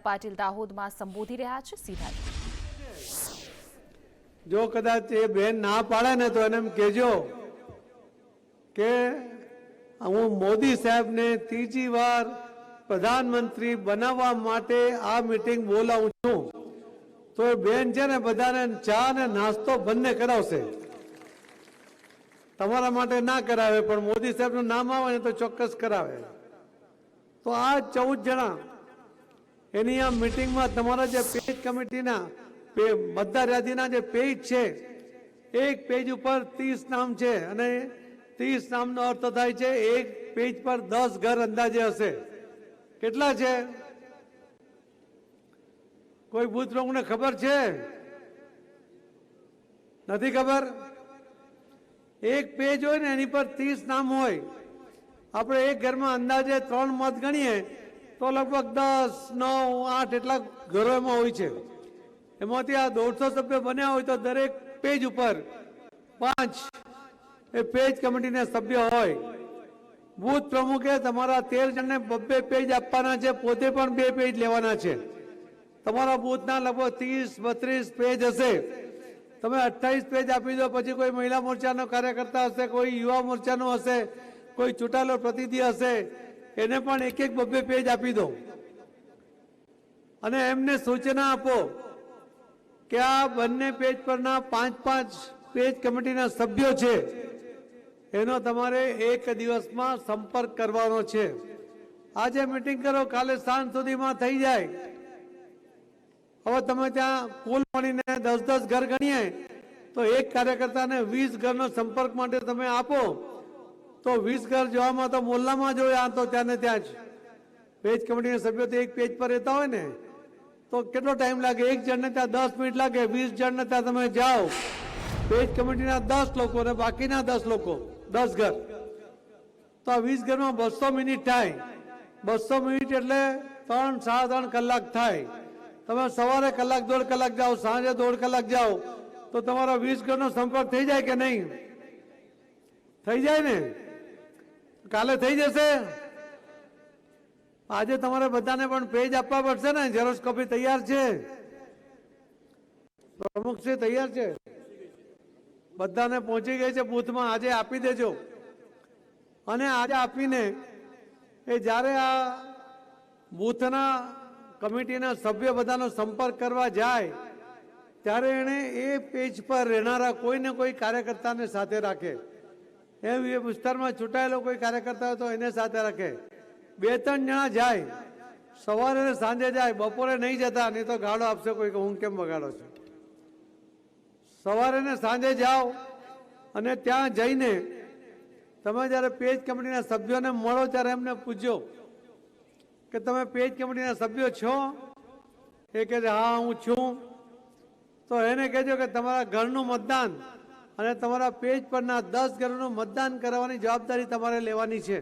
પાટીલ દાહોદમાં સંબોધી રહ્યા છે સીધા જો. કદાચ એ બેન ના પાડે ને તો એને એમ કે હું મોદી સાહેબને ત્રીજી વાર પ્રધાનમંત્રી બનાવવા માટે આ મીટિંગ બોલાવું છું. તો એ બેન છે ને બધાને ચા ને નાસ્તો બંને કરાવશે. તમારા માટે ના કરાવે, પણ મોદી સાહેબનું નામ આવે ને તો ચોક્કસ કરાવે. તો આ ચૌદ જણા એની આ મિટિંગમાં તમારા જે પેજ કમિટીના બધા યાદીના જે પેજ છે, એક પેજ ઉપર ત્રીસ નામ છે અને ત્રીસ નામનો અર્થ થાય છે, એક પેજ પર દસ ઘર અંદાજે હશે. કેટલા છે? કોઈ બુથ પ્રમુખને ખબર છે? નથી ખબર? એક પેજ હોય ને એની પર ત્રીસ નામ હોય. આપણે એક ઘરમાં અંદાજે ત્રણ મત ગણીએ તો લગભગ દસ, નવ, આઠ એટલા ઘરો એમાં હોય છે. એમાંથી આ દોઢસો સભ્ય બન્યા હોય તો દરેક પેજ ઉપર પાંચ એ પેજ કમિટીના સભ્ય હોય. બુથ પ્રમુખે તમારા તેર જણને બબ્બે પેજ આપવાના છે, પોતે પણ બે પેજ લેવાના છે. તમારા બુથના લગભગ ત્રીસ, બત્રીસ પેજ હશે. તમે અઠ્ઠાવીસ પેજ આપી દો, પછી કોઈ મહિલા મોરચાનો કાર્યકર્તા હશે, કોઈ યુવા મોરચાનો હશે, કોઈ ચૂંટાયેલો પ્રતિનિધિ હશે એને પણ એક એક બબ્બે પેજ આપી દો અને એમને સૂચના આપો કે આ બંને પેજ પરના પાંચ પાંચ પેજ કમિટીના સભ્યો છે. એનો તમારે એક દિવસમાં સંપર્ક કરવાનો છે. આજે મિટિંગ કરો, કાલે સાંજ સુધીમાં થઈ જાય. હવે તમે ત્યાં કુલ મળીને દસ દસ ઘર ગણીએ, તો એક કાર્યકર્તાને વીસ ઘરનો સંપર્ક માટે તમે આપો. તો વીસ ઘર જવામાં તો મોલ્લામાં જો આ તો ત્યાં ને ત્યાં જ. પેજ કમિટીના સભ્યો તો એક પેજ પર રહેતા હોય ને, તો કેટલો ટાઈમ લાગે? એક જણને ત્યાં દસ મિનિટ લાગે, વીસ જણને ત્યાં તમે જાઓ. પેજ કમિટીના દસ લોકો ને બાકીના દસ લોકો, દસ ઘર. તો આ વીસ ઘરમાં બસો મિનિટ થાય. બસો મિનિટ એટલે ત્રણ, સાડા ત્રણ કલાક થાય. તમે સવારે કલાક દોઢ કલાક જાઓ, સાંજે દોઢ કલાક જાઓ, તો તમારા વીસ ઘરનો સંપર્ક થઈ જાય કે નહીં? થઈ જાય ને? કાલે થઈ જશે. આજે તમારે બધાને પણ પેજ આપવા પડશે ને. ઝેરોક્ષ કોપી તૈયાર છે. પ્રમુખ છે, તૈયાર છે. બધાને પહોંચી ગઈ છે બૂથમાં. આજે આપી દેજો. અને આજે આપીને એ જ્યારે આ બૂથના કમિટીના સભ્ય બધાનો સંપર્ક કરવા જાય, ત્યારે એણે એ પેજ પર રહેનારા કોઈને કોઈ કાર્યકર્તાને સાથે રાખે. એ વિસ્તારમાં ચૂંટાયેલો કોઈ કાર્યકર્તા હોય તો એને સાથે રાખે. બે ત્રણ જણા જાય. સવારે ને સાંજે જાય. બપોરે નહીં જતા, નહીં તો ગાળો આપશે કોઈ હું કેમ બગાડો છું? સવારે ને સાંજે જાઓ અને ત્યાં જઈને તમે જ્યારે પેજ કમિટીના સભ્યોને મળો ત્યારે એમને પૂછ્યો કે તમે પેજ કમિટીના સભ્યો છો? એ કહે હા, હું છું. તો એને કહેજો કે તમારા ઘરનું મતદાન અને તમારા પેજ પરના દસ ઘરોનું મતદાન કરાવવાની જવાબદારી તમારે લેવાની છે.